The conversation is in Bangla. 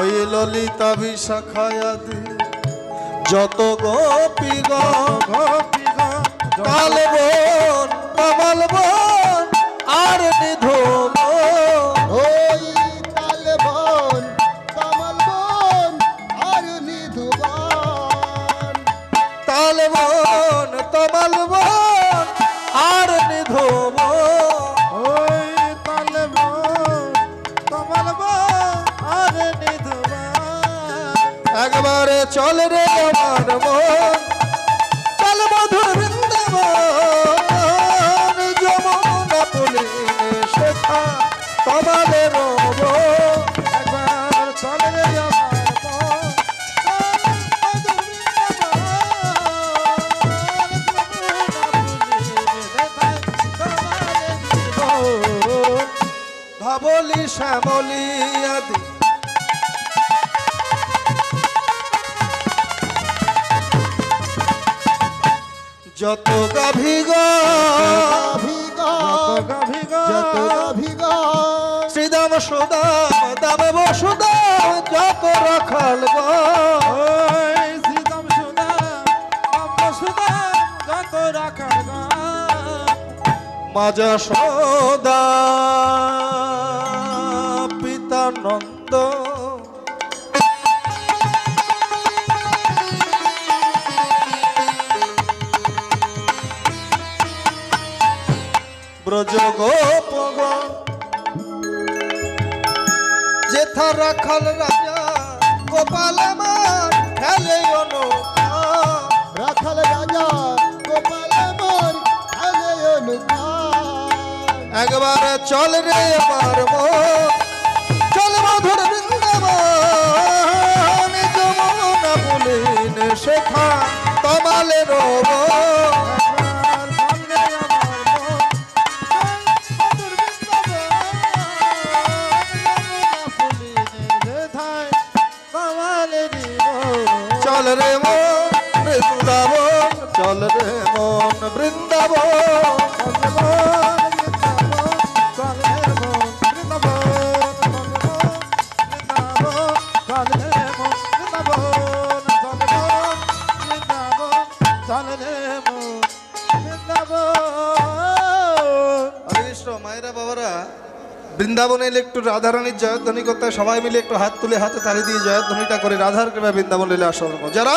ওই ললিতা বিশাখায়াদি, যত গোপী গোপী কাল বন, কমল বন, আর ওই তাল বন বন একবারে চল রে আমার মন। চল মধুর বৃন্দাবন, যমুনা পুলিনে শেখা তমালে রব। একবার চল শ্যামলি আদি যত গাভী যত শ্রীদাম সুদাম দাম বসুদাম যত রাখাল গো শ্রীদাম সুদাম রাম সুদাম যত রাখার মাজা সদা পিতা নন্দ গোপ যেথা রাখাল রাজা গোপাল আমার খেলে রাখাল রাজা গোপাল মোর আলে অনুকার একবার চল রে আমার চল রে মন বৃন্দাবন চল রে মন বৃন্দাবন মায়েরা বাবারা বৃন্দাবনে এলে একটু রাধারানীর জয়ধ্বনি করতে। সবাই মিলে একটু হাত তুলে হাতে তালি দিয়ে জয়ধ্বনিটা করে রাধার কৃপা বৃন্দাবন লীলা আসন যারা